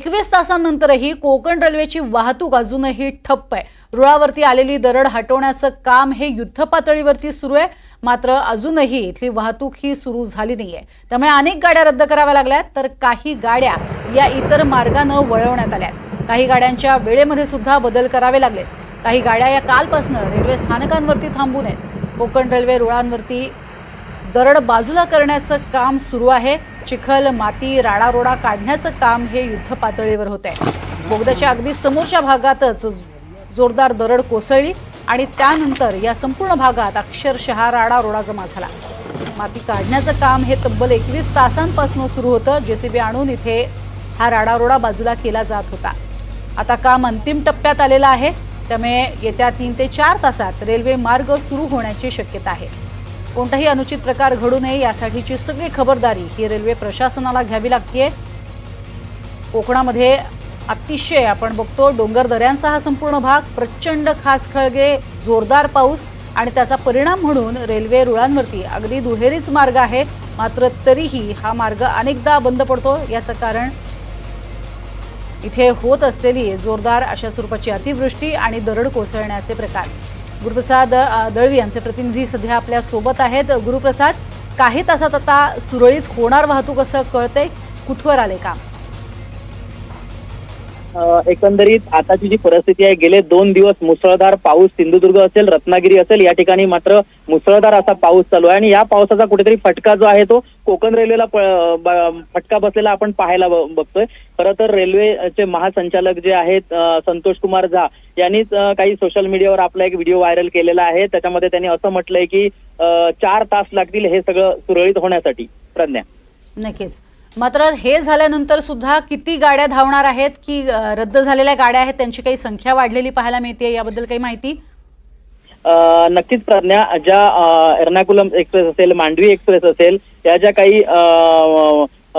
एकवीस तासांनंतरही कोकण रेल्वेची वाहतूक अजूनही ठप्प आहे. रुळावरती आलेली दरड हटवण्याचं काम हे युद्ध पातळीवरती सुरू आहे. मात्र अजूनही इथली वाहतूक ही सुरू झाली नाही आहे त्यामुळे अनेक गाड्या रद्द कराव्या लागल्यात तर काही गाड्या या इतर मार्गानं वळवण्यात आल्यात. काही गाड्यांच्या वेळेमध्ये सुद्धा बदल करावे लागले काही गाड्या या कालपासून रेल्वे स्थानकांवरती थांबून आहेत. कोकण रेल्वे रुळांवरती दरड बाजूला करण्याचं काम सुरू आहे. चिखल माती राडारोडा काढण्याचं काम हे युद्ध पातळीवर होत आहे बोगद्याच्या अगदी समोरच्या भागातच जोरदार दरड कोसळली आणि त्यानंतर या संपूर्ण भागात अक्षरशः राडारोडा जमा झाला. माती काढण्याचं काम हे तब्बल एकवीस तासांपासून सुरू होतं. जेसीबी आणून इथे हा राडारोडा बाजूला केला जात होता. आता काम अंतिम टप्प्यात आलेलं आहे. त्यामुळे येत्या तीन ते चार तासात रेल्वे मार्ग सुरू होण्याची शक्यता आहे. कोणताही अनुचित प्रकार घडू नये यासाठीची सगळी खबरदारी ही रेल्वे प्रशासनाला घ्यावी लागते कोकणामध्ये अतिशय आपण बघतो डोंगर दऱ्यांचा हा संपूर्ण भाग प्रचंड खास खळगे जोरदार पाऊस आणि त्याचा परिणाम म्हणून रेल्वे रुळांवरती अगदी दुहेरीच मार्ग आहे. मात्र तरीही हा मार्ग अनेकदा बंद पडतो. याचं कारण इथे होत असलेली जोरदार अशा स्वरूपाची अतिवृष्टी आणि दरड कोसळण्याचे प्रकार. गुरुप्रसाद दळवी यांचे प्रतिनिधी सध्या आपल्यासोबत आहेत. गुरुप्रसाद काही तासात आता सुरळीत होणार वाहतूक असं कळतंय? कुठवर आले काम? एकंदरीत आताची जी परिस्थिती आहे गेले दोन दिवस मुसळधार पाऊस सिंधुदुर्ग असेल रत्नागिरी असेल या ठिकाणी मात्र मुसळधार असा पाऊस चालू आहे. आणि या पावसाचा कुठेतरी फटका जो आहे तो कोकण रेल्वेला फटका बसलेला आपण पाहायला बघतोय. खरं तर रेल्वेचे महासंचालक जे आहेत संतोष कुमार झा यांनीच काही सोशल मीडियावर आपला एक व्हिडिओ व्हायरल केलेला आहे. त्याच्यामध्ये त्यांनी असं म्हटलंय की चार तास लागतील हे सगळं सुरळीत होण्यासाठी. प्रज्ञा. नक्कीच. मात्र हे झाल्यानंतर सुद्धा किती गाड्या धावणार आहेत की रद्द झालेल्या गाड्या आहेत त्यांची काही संख्या वाढलेली पाहायला मिळते याबद्दल काही माहिती? नक्कीच प्रज्ञा ज्या एर्नाकुलम एक्सप्रेस असेल मांडवी एक्सप्रेस असेल या ज्या काही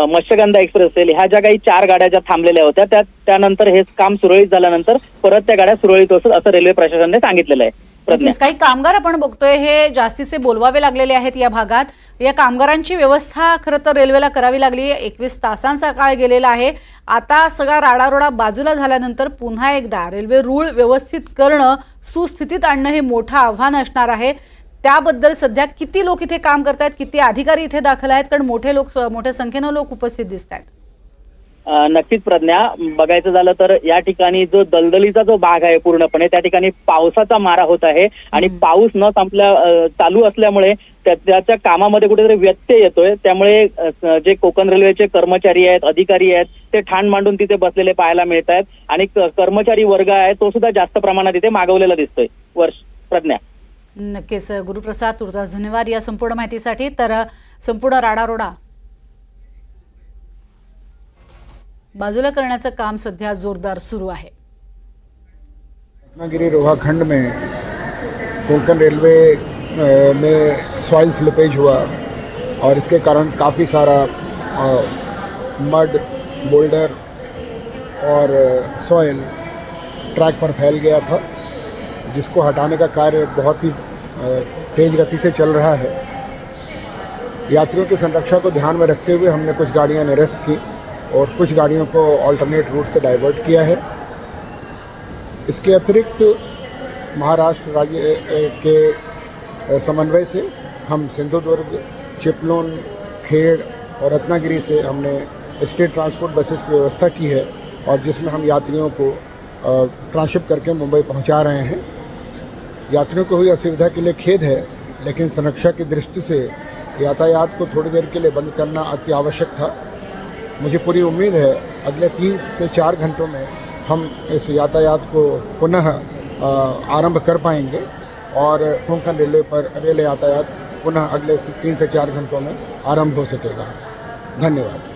मत्स्यगंधा एक्सप्रेस असेल ह्या ज्या काही चार गाड्या ज्या थांबलेल्या होत्या त्या त्यानंतर हे काम सुरळीत झाल्यानंतर परत त्या गाड्या सुरळीत होतात असं रेल्वे प्रशासनाने सांगितलेलं आहे. नक्कीच. काही कामगार आपण बघतोय हे जास्तीचे बोलवावे लागलेले आहेत या भागात. या कामगारांची व्यवस्था खरं तर रेल्वेला करावी लागली. एकवीस तासांचा काळ गेलेला आहे. आता सगळा राडारोडा बाजूला झाल्यानंतर पुन्हा एकदा रेल्वे रूळ व्यवस्थित करणं सुस्थितीत आणणं हे मोठं आव्हान असणार आहे. त्याबद्दल सध्या किती लोक इथे काम करतायत किती अधिकारी इथे दाखल आहेत कारण मोठे लोक मोठ्या संख्येनं लोक उपस्थित दिसत आहेत नक्कीच प्रज्ञा बघायचं झालं तर या ठिकाणी जो दलदलीचा जो भाग आहे पूर्णपणे त्या ठिकाणी पावसाचा मारा होत आहे आणि पाऊस न संपल्या चालू असल्यामुळे त्या- त्याच्या कामामध्ये कुठेतरी व्यत्यय येतोय. त्यामुळे जे कोकण रेल्वेचे कर्मचारी आहेत अधिकारी आहेत ते ठाण मांडून तिथे बसलेले पाहायला मिळत आहेत आणि कर्मचारी वर्ग आहे तो सुद्धा जास्त प्रमाणात इथे मागवलेला दिसतोय. वर्ष प्रज्ञा. नक्कीच गुरुप्रसाद तुर्तास धन्यवाद या संपूर्ण माहितीसाठी. तर संपूर्ण राडारोडा बाजूला करण्याचं काम सध्या जोरदार सुरू आहे. रत्नागिरी रोहाखंड में कोंकण रेलवे में सॉइल स्लिपेज हुआ और इसके कारण काफ़ी सारा मड बोल्डर और सॉइल ट्रैक पर फैल गया था जिसको हटाने का कार्य बहुत ही तेज़ गति से चल रहा है। यात्रियों की संरक्षा को ध्यान में रखते हुए हमने कुछ गाड़ियां निरस्त की। और कुछ गाड़ियों को अल्टरनेट रूट से डाइवर्ट किया है। इसके अतिरिक्त महाराष्ट्र राज्य के समन्वय से हम सिंधुदुर्ग, चिपलून, खेड़ और रत्नागिरी से हमने स्टेट ट्रांसपोर्ट बसेस की व्यवस्था की है और जिसमें हम यात्रियों को ट्रांसशिप करके मुंबई पहुँचा रहे हैं। यात्रियों को हुई असुविधा के लिए खेद है, लेकिन संरक्षा की दृष्टि से यातायात को थोड़ी देर के लिए बंद करना अति आवश्यक था। मुझे पूरी उम्मीद है, अगले तीन से चार घंटों में हम इस यातायात को पुनः आरंभ कर पाएँगे और कोंकण रेलवे पर रेल यातायात पुनः अगले तीन से चार घंटों में आरंभ हो सकेगा। धन्यवाद।